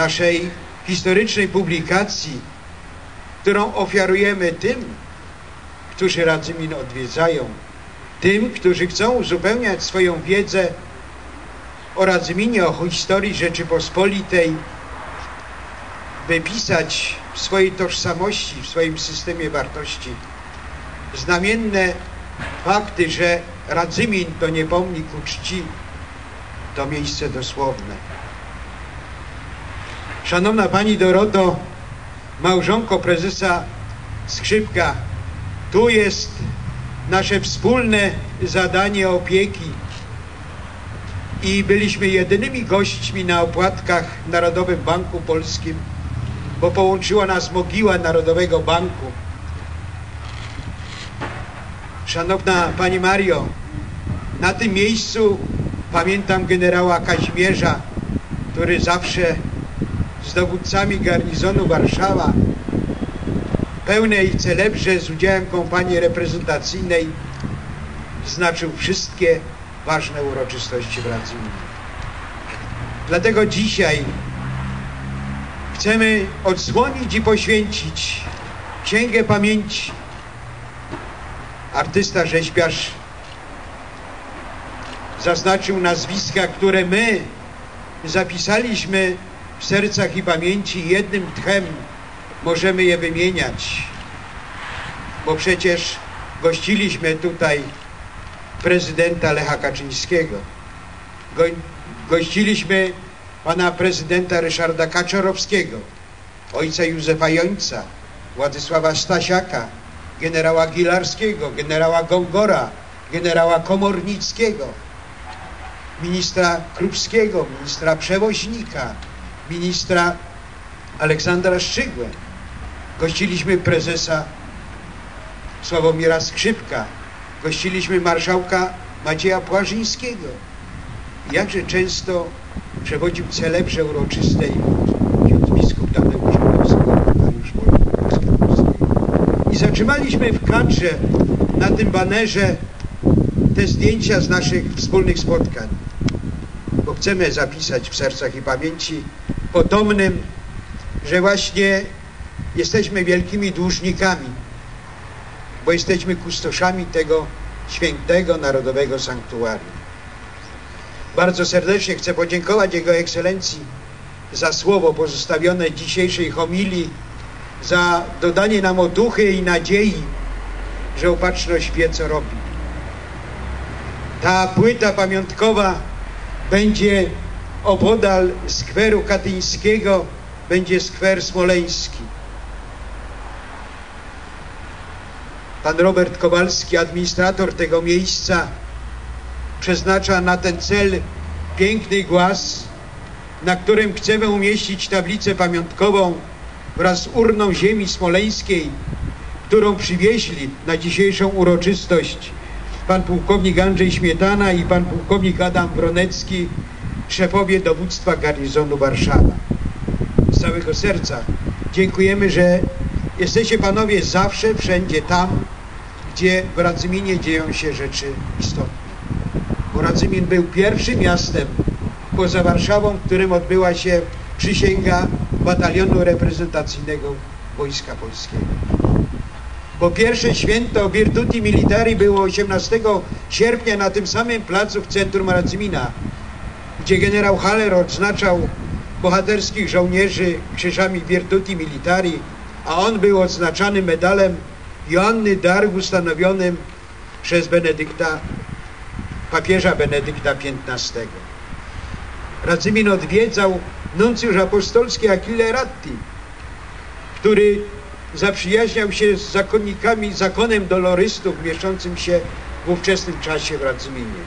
naszej historycznej publikacji, którą ofiarujemy tym, którzy Radzymin odwiedzają, tym, którzy chcą uzupełniać swoją wiedzę o Radzyminie, o historii Rzeczypospolitej, wypisać w swojej tożsamości, w swoim systemie wartości znamienne fakty, że Radzymin to nie pomnik uczci, to miejsce dosłowne. Szanowna Pani Doroto, małżonko prezesa Skrzypka, tu jest nasze wspólne zadanie opieki i byliśmy jedynymi gośćmi na opłatkach w Narodowym Banku Polskim, bo połączyła nas mogiła Narodowego Banku. Szanowna Pani Mario, na tym miejscu pamiętam generała Kazimierza, który zawsze z dowódcami garnizonu Warszawa pełnej celebrze z udziałem kompanii reprezentacyjnej znaczył wszystkie ważne uroczystości w Radzyminie. Dlatego dzisiaj chcemy odsłonić i poświęcić Księgę Pamięci. Artysta, rzeźbiarz zaznaczył nazwiska, które my zapisaliśmy w sercach i pamięci jednym tchem możemy je wymieniać, bo przecież gościliśmy tutaj prezydenta Lecha Kaczyńskiego. Go, gościliśmy pana prezydenta Ryszarda Kaczorowskiego, ojca Józefa Jońca, Władysława Stasiaka, generała Gilarskiego, generała Gongora, generała Komornickiego, ministra Krupskiego, ministra Przewoźnika, ministra Aleksandra Szczygłę. Gościliśmy prezesa Sławomira Skrzypka, gościliśmy marszałka Macieja Płażyńskiego. Jakże często przewodził celebrze uroczystej ksiądz biskup Tadeusz Dariusz I zatrzymaliśmy w kadrze na tym banerze te zdjęcia z naszych wspólnych spotkań, bo chcemy zapisać w sercach i pamięci potomnym, że właśnie jesteśmy wielkimi dłużnikami, bo jesteśmy kustoszami tego świętego narodowego sanktuarium. Bardzo serdecznie chcę podziękować Jego Ekscelencji za słowo pozostawione dzisiejszej homilii, za dodanie nam otuchy i nadziei, że opatrzność wie, co robi. Ta płyta pamiątkowa będzie opodal skweru katyńskiego, będzie skwer smoleński. Pan Robert Kowalski, administrator tego miejsca, przeznacza na ten cel piękny głaz, na którym chcemy umieścić tablicę pamiątkową wraz z urną ziemi smoleńskiej, którą przywieźli na dzisiejszą uroczystość pan pułkownik Andrzej Śmietana i pan pułkownik Adam Wronecki, szefowie dowództwa garnizonu Warszawa. Z całego serca dziękujemy, że jesteście panowie zawsze, wszędzie tam, gdzie w Radzyminie dzieją się rzeczy istotne. Bo Radzymin był pierwszym miastem poza Warszawą, w którym odbyła się przysięga batalionu reprezentacyjnego Wojska Polskiego. Bo pierwsze święto Virtuti Militari było 18 sierpnia na tym samym placu w centrum Radzymina, gdzie generał Haller odznaczał bohaterskich żołnierzy krzyżami Virtuti Militari, a on był odznaczany medalem Joanny Darg ustanowionym przez Benedykta, papieża Benedykta XV. Radzymin odwiedzał nuncjusz apostolski Achille Ratti, który zaprzyjaźniał się z zakonnikami, zakonem dolorystów mieszczącym się w ówczesnym czasie w Radzyminie.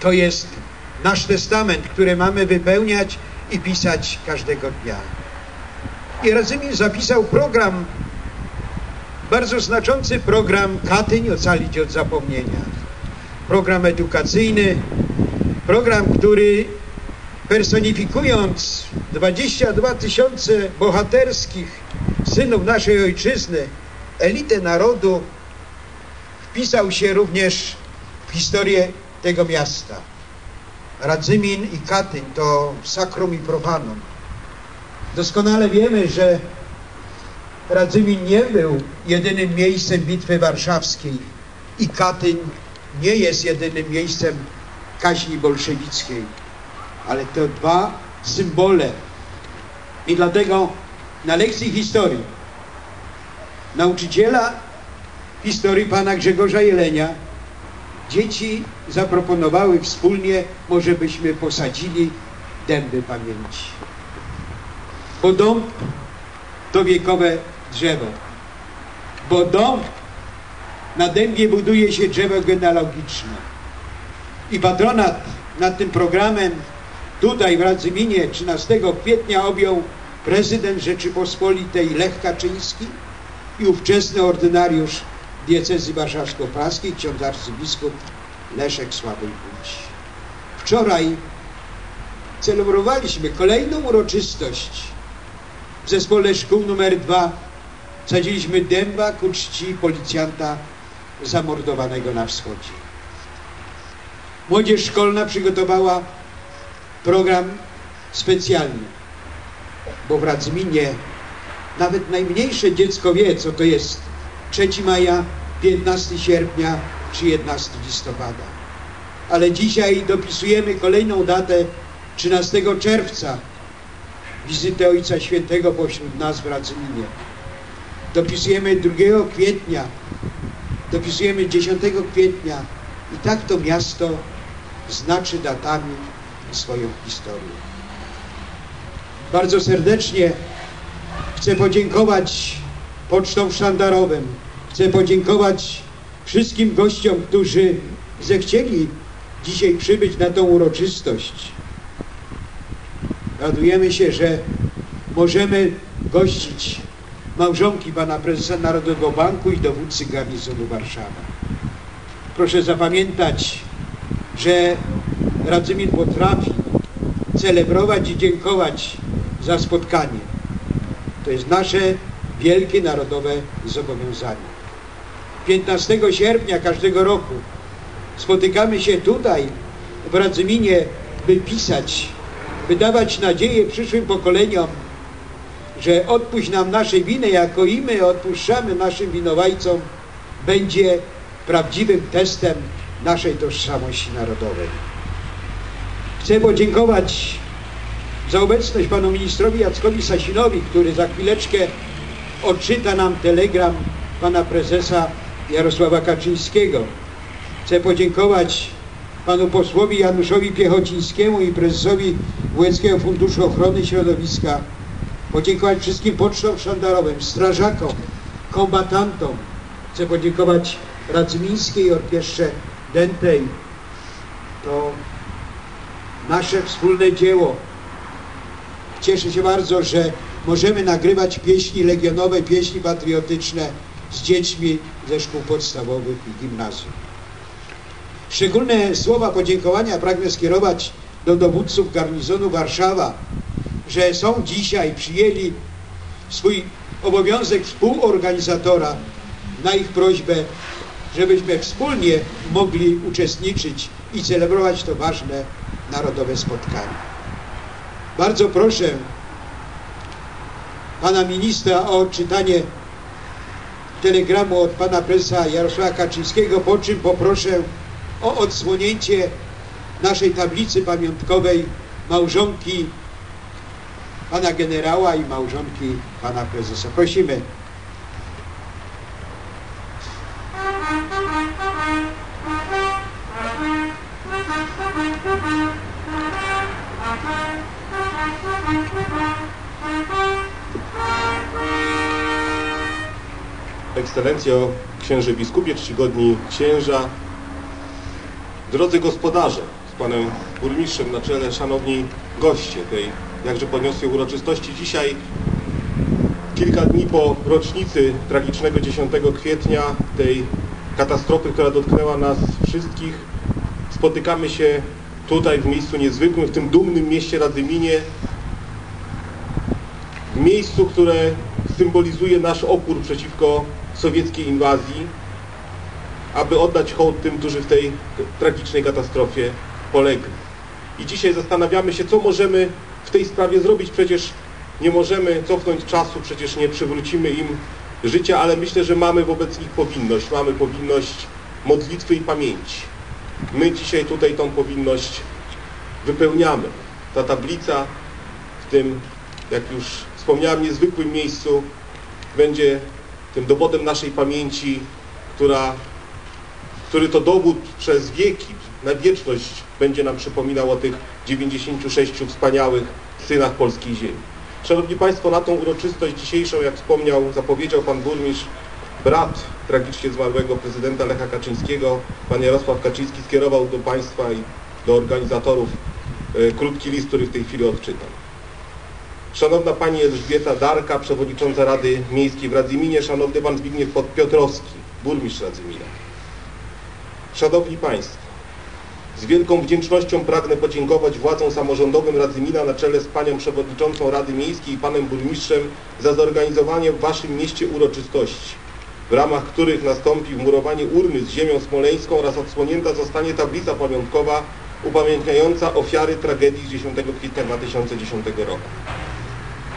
To jest nasz testament, który mamy wypełniać i pisać każdego dnia. I Radzymin zapisał program, bardzo znaczący program Katyń ocalić od zapomnienia. Program edukacyjny, program, który personifikując 22 tysiące bohaterskich synów naszej ojczyzny, elitę narodu, wpisał się również w historię tego miasta. Radzymin i Katyń to sakrum i profanum. Doskonale wiemy, że Radzymin nie był jedynym miejscem Bitwy Warszawskiej i Katyń nie jest jedynym miejscem kaźni bolszewickiej, ale to dwa symbole. I dlatego na lekcji historii nauczyciela historii pana Grzegorza Jelenia dzieci zaproponowały wspólnie, może byśmy posadzili dęby pamięci. Bo dąb to wiekowe drzewo. Bo dąb na dębie buduje się drzewo genealogiczne. I patronat nad tym programem tutaj w Radzyminie 13 kwietnia objął prezydent Rzeczypospolitej Lech Kaczyński i ówczesny ordynariusz diecezji warszawsko-praskiej, ksiądz arcybiskup Leszek Sławoj Budź. Wczoraj celebrowaliśmy kolejną uroczystość w zespole szkół numer dwa. Sadziliśmy dęba ku czci policjanta zamordowanego na wschodzie. Młodzież szkolna przygotowała program specjalny, bo w Radzminie nawet najmniejsze dziecko wie, co to jest 3 maja, 15 sierpnia czy 11 listopada. Ale dzisiaj dopisujemy kolejną datę 13 czerwca wizytę Ojca Świętego pośród nas w Radzyminie. Dopisujemy 2 kwietnia, dopisujemy 10 kwietnia i tak to miasto znaczy datami swoją historię. Bardzo serdecznie chcę podziękować pocztom sztandarowym, chcę podziękować wszystkim gościom, którzy zechcieli dzisiaj przybyć na tą uroczystość. Radujemy się, że możemy gościć małżonki pana prezesa Narodowego Banku i dowódcy garnizonu Warszawa. Proszę zapamiętać, że Radzymin potrafi celebrować i dziękować za spotkanie. To jest nasze wielkie narodowe zobowiązanie. 15 sierpnia każdego roku spotykamy się tutaj w Radzyminie, by pisać, by dawać nadzieję przyszłym pokoleniom, że odpuść nam nasze winy, jako i my odpuszczamy naszym winowajcom, będzie prawdziwym testem naszej tożsamości narodowej. Chcę podziękować za obecność panu ministrowi Jackowi Sasinowi, który za chwileczkę odczyta nam telegram pana prezesa Jarosława Kaczyńskiego. Chcę podziękować panu posłowi Januszowi Piechocińskiemu i prezesowi Wojewódzkiego Funduszu Ochrony Środowiska. Podziękować wszystkim pocztom sztandarowym, strażakom, kombatantom. Chcę podziękować Radzmińskiej Orkiestrze Dentej. To nasze wspólne dzieło. Cieszę się bardzo, że możemy nagrywać pieśni legionowe, pieśni patriotyczne z dziećmi ze szkół podstawowych i gimnazjum. Szczególne słowa podziękowania pragnę skierować do dowódców garnizonu Warszawa, że są dzisiaj, przyjęli swój obowiązek współorganizatora na ich prośbę, żebyśmy wspólnie mogli uczestniczyć i celebrować to ważne narodowe spotkanie. Bardzo proszę pana ministra o odczytanie telegramu od pana prezesa Jarosława Kaczyńskiego, po czym poproszę o odsłonięcie naszej tablicy pamiątkowej małżonki pana generała i małżonki pana prezesa. Prosimy. Ekscelencjo, księży biskupie, czcigodni księża, drodzy gospodarze, z panem burmistrzem na czele, szanowni goście tej jakże podniosłej uroczystości. Dzisiaj, kilka dni po rocznicy tragicznego 10 kwietnia, tej katastrofy, która dotknęła nas wszystkich, spotykamy się tutaj w miejscu niezwykłym, w tym dumnym mieście Radzyminie, w miejscu, które symbolizuje nasz opór przeciwko sowieckiej inwazji, aby oddać hołd tym, którzy w tej tragicznej katastrofie polegli. I dzisiaj zastanawiamy się, co możemy w tej sprawie zrobić. Przecież nie możemy cofnąć czasu, przecież nie przywrócimy im życia, ale myślę, że mamy wobec nich powinność. Mamy powinność modlitwy i pamięci. My dzisiaj tutaj tą powinność wypełniamy. Ta tablica w tym, jak już wspomniałem, niezwykłym miejscu będzie tym dowodem naszej pamięci, która, który to dowód przez wieki, na wieczność będzie nam przypominał o tych 96 wspaniałych synach polskiej ziemi. Szanowni Państwo, na tą uroczystość dzisiejszą, jak wspomniał, zapowiedział Pan Burmistrz, brat tragicznie zmarłego prezydenta Lecha Kaczyńskiego, Pan Jarosław Kaczyński skierował do Państwa i do organizatorów e, krótki list, który w tej chwili odczytam. Szanowna Pani Elżbieta Darka, Przewodnicząca Rady Miejskiej w Radzyminie, Szanowny Pan Zbigniew Piotrowski, Burmistrz Radzymina. Szanowni Państwo, z wielką wdzięcznością pragnę podziękować władzom samorządowym Radzymina na czele z Panią Przewodniczącą Rady Miejskiej i Panem Burmistrzem za zorganizowanie w Waszym mieście uroczystości, w ramach których nastąpi wmurowanie urny z ziemią smoleńską oraz odsłonięta zostanie tablica pamiątkowa upamiętniająca ofiary tragedii z 10 kwietnia 2010 roku.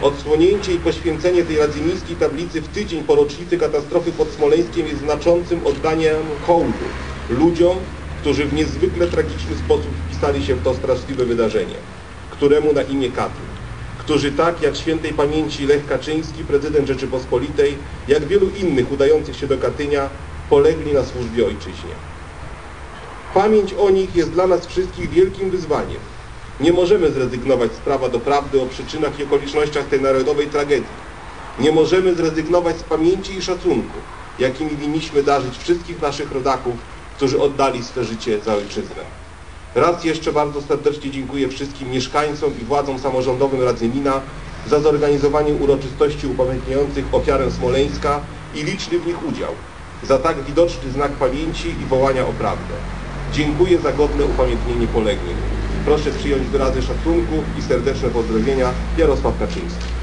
Odsłonięcie i poświęcenie tej radzymińskiej tablicy w tydzień po rocznicy katastrofy pod Smoleńskiem jest znaczącym oddaniem hołdu ludziom, którzy w niezwykle tragiczny sposób wpisali się w to straszliwe wydarzenie, któremu na imię Katyn, którzy tak jak świętej pamięci Lech Kaczyński, prezydent Rzeczypospolitej, jak wielu innych udających się do Katynia, polegli na służbie ojczyźnie. Pamięć o nich jest dla nas wszystkich wielkim wyzwaniem. Nie możemy zrezygnować z prawa do prawdy o przyczynach i okolicznościach tej narodowej tragedii. Nie możemy zrezygnować z pamięci i szacunku, jakimi winniśmy darzyć wszystkich naszych rodaków, którzy oddali swe życie za ojczyznę. Raz jeszcze bardzo serdecznie dziękuję wszystkim mieszkańcom i władzom samorządowym Radzymina za zorganizowanie uroczystości upamiętniających ofiarę Smoleńska i liczny w nich udział, za tak widoczny znak pamięci i wołania o prawdę. Dziękuję za godne upamiętnienie poległych. Proszę przyjąć wyrazy szacunku i serdeczne pozdrowienia Jarosław Kaczyński.